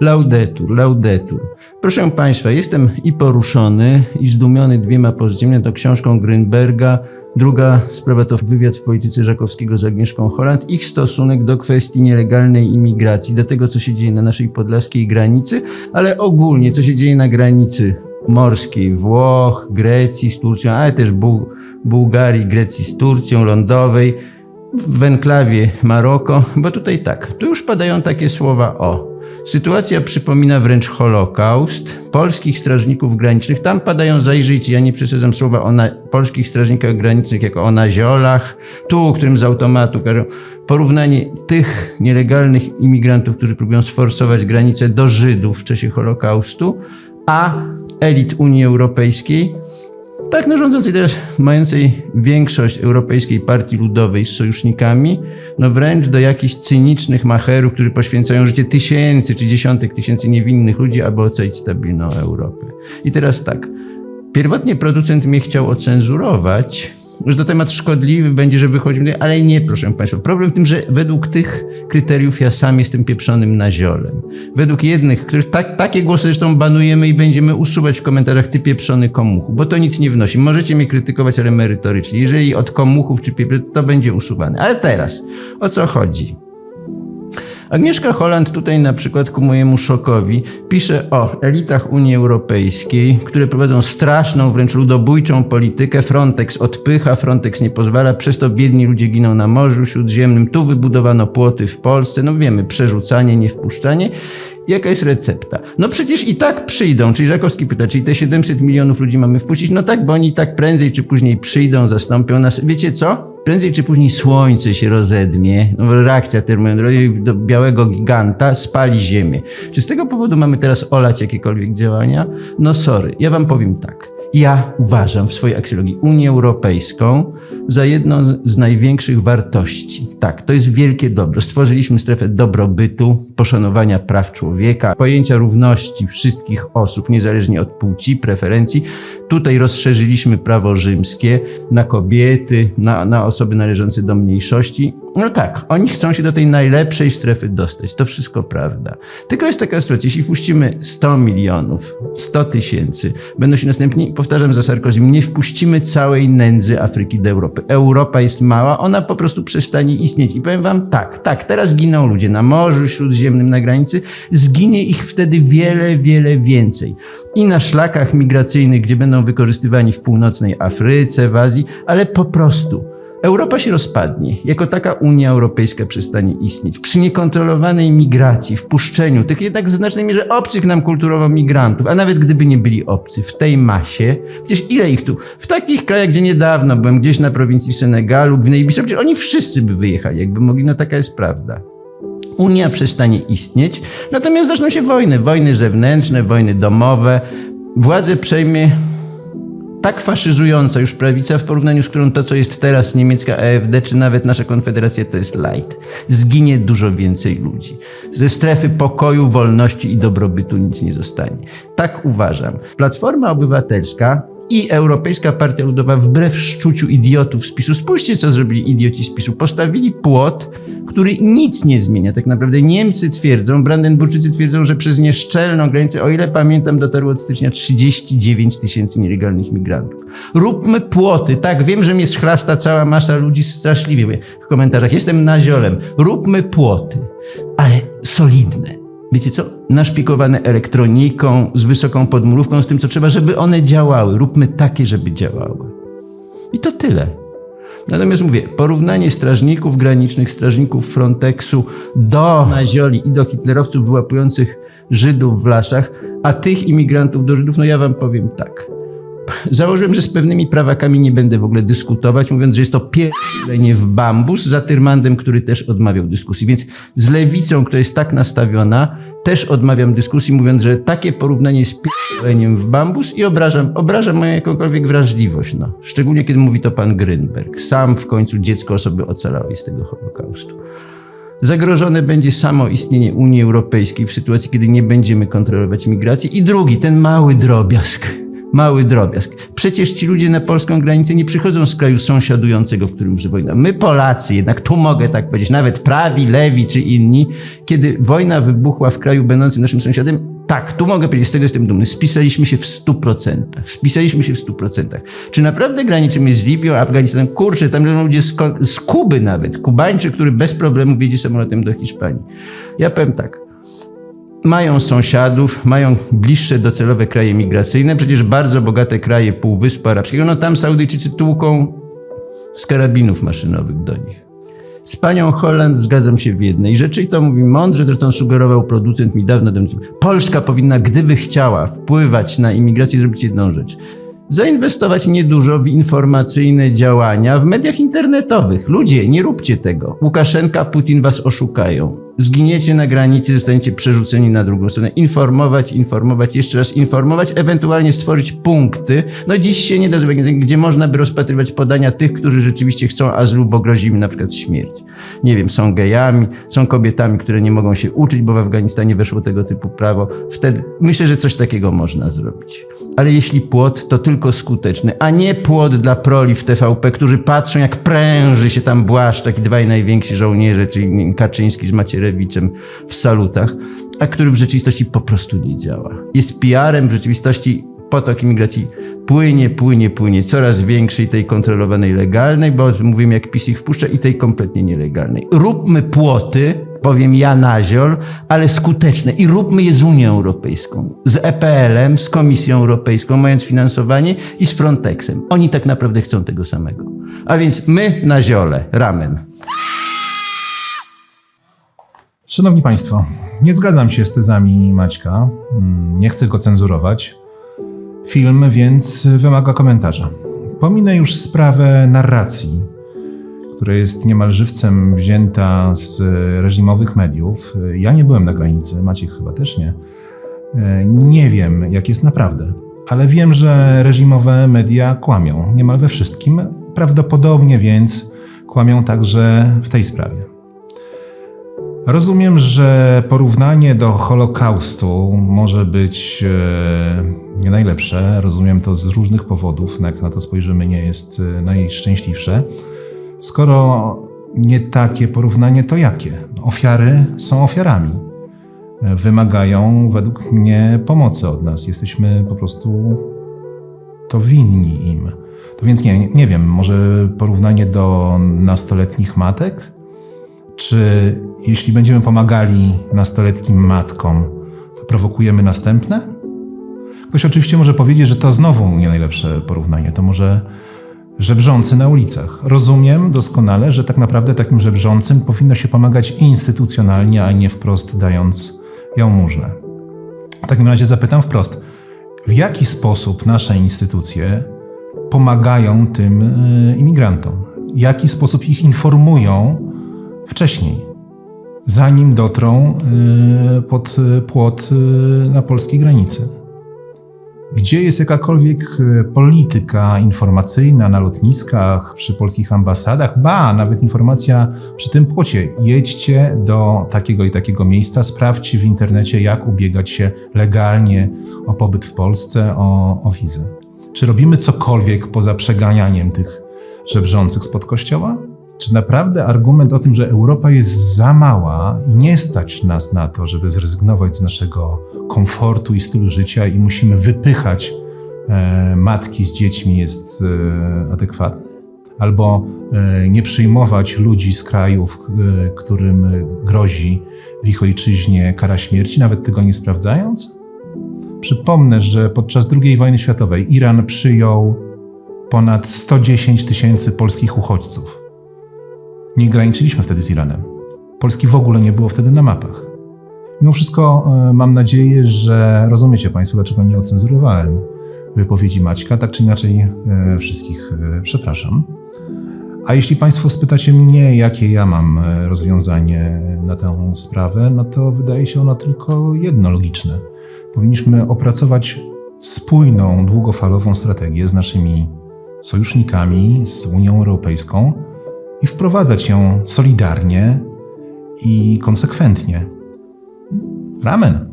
Laudetur, laudetur. Proszę Państwa, jestem i poruszony, i zdumiony dwiema pozycjami. To książką Grünberga. Druga sprawa to wywiad w polityce Żakowskiego z Agnieszką Holland. Ich stosunek do kwestii nielegalnej imigracji, do tego, co się dzieje na naszej podlaskiej granicy, ale ogólnie, co się dzieje na granicy morskiej Włoch, Grecji z Turcją, ale też Buł- Bułgarii, Grecji z Turcją, lądowej w enklawie Maroko, bo tutaj tak, tu już padają takie słowa o. Sytuacja przypomina wręcz Holokaust. Polskich strażników granicznych, tam padają zajrzyjcie, ja nie przesadzam słowa o polskich strażnikach granicznych jako o naziolach, tu, którym z automatu. Porównanie tych nielegalnych imigrantów, którzy próbują sforsować granicę do Żydów w czasie Holokaustu, a elit Unii Europejskiej, tak no rządzącej teraz, mającej większość Europejskiej Partii Ludowej z sojusznikami, no wręcz do jakichś cynicznych macherów, którzy poświęcają życie tysięcy czy dziesiątek tysięcy niewinnych ludzi, aby ocalić stabilną Europę. I teraz tak, pierwotnie producent mnie chciał ocenzurować, że to temat szkodliwy będzie, że wychodzimy, ale nie, proszę Państwa. Problem w tym, że według tych kryteriów ja sam jestem pieprzonym naziolem. Według jednych, których tak, takie głosy zresztą banujemy i będziemy usuwać w komentarzach ty pieprzony komuchu, bo to nic nie wnosi. Możecie mnie krytykować, ale merytorycznie. Jeżeli od komuchów czy pieprzy, to będzie usuwane. Ale teraz, o co chodzi? Agnieszka Holland tutaj na przykład ku mojemu szokowi pisze o elitach Unii Europejskiej, które prowadzą straszną, wręcz ludobójczą politykę. Frontex odpycha, Frontex nie pozwala, przez to biedni ludzie giną na Morzu Śródziemnym. Tu wybudowano płoty w Polsce. No wiemy, przerzucanie, nie wpuszczanie. Jaka jest recepta? No przecież i tak przyjdą, czyli Żakowski pyta, czyli te 700 milionów ludzi mamy wpuścić? No tak, bo oni i tak prędzej czy później przyjdą, zastąpią nas. Wiecie co? Prędzej czy później słońce się rozedmie, no, reakcja termojądrowa do białego giganta spali ziemię. Czy z tego powodu mamy teraz olać jakiekolwiek działania? No sorry, ja wam powiem tak. Ja uważam w swojej aksjologii Unię Europejską za jedną z- największych wartości. Tak, to jest wielkie dobro. Stworzyliśmy strefę dobrobytu, poszanowania praw człowieka, pojęcia równości wszystkich osób, niezależnie od płci, preferencji. Tutaj rozszerzyliśmy prawo rzymskie na kobiety, na, na osoby należące do mniejszości. No tak, oni chcą się do tej najlepszej strefy dostać. To wszystko prawda. Tylko jest taka sytuacja, jeśli wpuścimy 100 milionów, 100 tysięcy, będą się następni, powtarzam za Sarkozy, nie wpuścimy całej nędzy Afryki do Europy. Europa jest mała, ona po prostu przestanie istnieć. I powiem wam tak, tak, teraz giną ludzie na Morzu Śródziemnym, na granicy, zginie ich wtedy wiele, wiele więcej. I na szlakach migracyjnych, gdzie będą wykorzystywani w północnej Afryce, w Azji, ale po prostu Europa się rozpadnie, jako taka Unia Europejska przestanie istnieć. Przy niekontrolowanej migracji, wpuszczeniu tych jednak w znacznej mierze obcych nam kulturowo migrantów, a nawet gdyby nie byli obcy, w tej masie, przecież ile ich tu? W takich krajach, gdzie niedawno byłem gdzieś na prowincji Senegalu, Gwinei-Bissau, przecież oni wszyscy by wyjechali, jakby mogli, no taka jest prawda. Unia przestanie istnieć, natomiast zaczną się wojny, wojny zewnętrzne, wojny domowe. Władzę przejmie tak faszyzująca już prawica, w porównaniu z którą to, co jest teraz niemiecka AfD, czy nawet nasza konfederacja, to jest light. Zginie dużo więcej ludzi. Ze strefy pokoju, wolności i dobrobytu nic nie zostanie. Tak uważam. Platforma Obywatelska i Europejska Partia Ludowa wbrew szczuciu idiotów z PiSu, spójrzcie co zrobili idioci z PiSu, postawili płot, który nic nie zmienia. Tak naprawdę Niemcy twierdzą, Brandenburczycy twierdzą, że przez nieszczelną granicę, o ile pamiętam, dotarło od stycznia 39 tysięcy nielegalnych migrantów. Róbmy płoty. Tak, wiem, że mnie schlasta cała masa ludzi straszliwie w komentarzach. Jestem naziolem. Róbmy płoty, ale solidne. Wiecie co? Naszpikowane elektroniką, z wysoką podmurówką, z tym co trzeba, żeby one działały. Róbmy takie, żeby działały. I to tyle. Natomiast mówię, porównanie strażników granicznych, strażników Frontexu do nazioli i do hitlerowców wyłapujących Żydów w lasach, a tych imigrantów do Żydów, no ja wam powiem tak. Założyłem, że z pewnymi prawakami nie będę w ogóle dyskutować, mówiąc, że jest to pierdolenie w bambus za Tyrmandem, który też odmawiał dyskusji. Więc z lewicą, która jest tak nastawiona, też odmawiam dyskusji, mówiąc, że takie porównanie jest pierdoleniem w bambus i obrażam, obrażam moją jakąkolwiek wrażliwość. No. Szczególnie kiedy mówi to pan Grynberg. Sam w końcu dziecko osoby ocalałej z tego Holokaustu. Zagrożone będzie samo istnienie Unii Europejskiej w sytuacji, kiedy nie będziemy kontrolować migracji. I drugi, ten mały drobiazg. Mały drobiazg. Przecież ci ludzie na polską granicę nie przychodzą z kraju sąsiadującego, w którym już wojna. My Polacy, jednak tu mogę tak powiedzieć, nawet prawi, lewi czy inni, kiedy wojna wybuchła w kraju będącym naszym sąsiadem, tak, tu mogę powiedzieć, z tego jestem dumny, spisaliśmy się w 100%. Spisaliśmy się w 100%. Czy naprawdę graniczymy z Libią, Afganistanem? Kurczę, tam są ludzie z, Kuby nawet. Kubańczyk, który bez problemu wjedzie samolotem do Hiszpanii. Ja powiem tak, mają sąsiadów, mają bliższe docelowe kraje migracyjne, przecież bardzo bogate kraje Półwyspu Arabskiego, no tam Saudyjczycy tłuką z karabinów maszynowych do nich. Z panią Holland zgadzam się w jednej rzeczy i to mówi mądrze, zresztą sugerował producent mi dawno temu. Polska powinna, gdyby chciała wpływać na imigrację, zrobić jedną rzecz. Zainwestować niedużo w informacyjne działania w mediach internetowych. Ludzie, nie róbcie tego. Łukaszenka, Putin was oszukają. Zginiecie na granicy, zostaniecie przerzuceni na drugą stronę. Informować, informować, jeszcze raz informować, ewentualnie stworzyć punkty. No dziś się nie da gdzie można by rozpatrywać podania tych, którzy rzeczywiście chcą azylu, bo grozi im na przykład śmierć. Nie wiem, są gejami, są kobietami, które nie mogą się uczyć, bo w Afganistanie weszło tego typu prawo. Wtedy myślę, że coś takiego można zrobić. Ale jeśli płot, to tylko skuteczny, a nie płot dla proli w TVP, którzy patrzą jak pręży się tam Błaszczak i dwaj najwięksi żołnierze, czyli Kaczyński z W salutach, a który w rzeczywistości po prostu nie działa. Jest PR-em, w rzeczywistości potok imigracji płynie, płynie, płynie, coraz większej tej kontrolowanej legalnej, bo mówimy jak PiS ich wpuszcza i tej kompletnie nielegalnej. Róbmy płoty, powiem ja naziol, ale skuteczne i róbmy je z Unią Europejską, z EPL-em, z Komisją Europejską, mając finansowanie i z Frontexem. Oni tak naprawdę chcą tego samego. A więc my na ziole, ramen. Szanowni Państwo, nie zgadzam się z tezami Maćka. Mm, Nie chcę go cenzurować. Film więc wymaga komentarza. Pominę już sprawę narracji, która jest niemal żywcem wzięta z reżimowych mediów. Ja nie byłem na granicy, Maciek chyba też nie. E, Nie wiem, jak jest naprawdę, ale wiem, że reżimowe media kłamią niemal we wszystkim. Prawdopodobnie więc kłamią także w tej sprawie. Rozumiem, że porównanie do Holokaustu może być e, nie najlepsze. Rozumiem to z różnych powodów, no jak na to spojrzymy, nie jest e, najszczęśliwsze. Skoro nie takie porównanie, to jakie? Ofiary są ofiarami. E, Wymagają według mnie pomocy od nas. Jesteśmy po prostu to winni im. To więc nie, nie wiem, może porównanie do nastoletnich matek? Czy jeśli będziemy pomagali nastoletnim matkom, to prowokujemy następne? Ktoś oczywiście może powiedzieć, że to znowu nie najlepsze porównanie. To może żebrzący na ulicach. Rozumiem doskonale, że tak naprawdę takim żebrzącym powinno się pomagać instytucjonalnie, a nie wprost dając jałmużnę. W takim razie zapytam wprost, w jaki sposób nasze instytucje pomagają tym y, imigrantom? W jaki sposób ich informują wcześniej, zanim dotrą y, pod y, płot y, na polskiej granicy? Gdzie jest jakakolwiek polityka informacyjna na lotniskach, przy polskich ambasadach? Ba, nawet informacja przy tym płocie. Jedźcie do takiego i takiego miejsca, sprawdźcie w internecie, jak ubiegać się legalnie o pobyt w Polsce, o, o wizę. Czy robimy cokolwiek poza przeganianiem tych żebrzących spod kościoła? Czy naprawdę argument o tym, że Europa jest za mała i nie stać nas na to, żeby zrezygnować z naszego komfortu i stylu życia i musimy wypychać e, matki z dziećmi jest e, adekwatny? Albo e, nie przyjmować ludzi z krajów, e, którym grozi w ich ojczyźnie kara śmierci, nawet tego nie sprawdzając? Przypomnę, że podczas II wojny światowej Iran przyjął ponad 110 tysięcy polskich uchodźców. Nie graniczyliśmy wtedy z Iranem. Polski w ogóle nie było wtedy na mapach. Mimo wszystko e, mam nadzieję, że rozumiecie Państwo, dlaczego nie ocenzurowałem wypowiedzi Maćka. Tak czy inaczej, e, wszystkich e, przepraszam. A jeśli Państwo spytacie mnie, jakie ja mam rozwiązanie na tę sprawę, no to wydaje się ono tylko jedno logiczne. Powinniśmy opracować spójną, długofalową strategię z naszymi sojusznikami, z Unią Europejską i wprowadzać ją solidarnie i konsekwentnie. Ramen.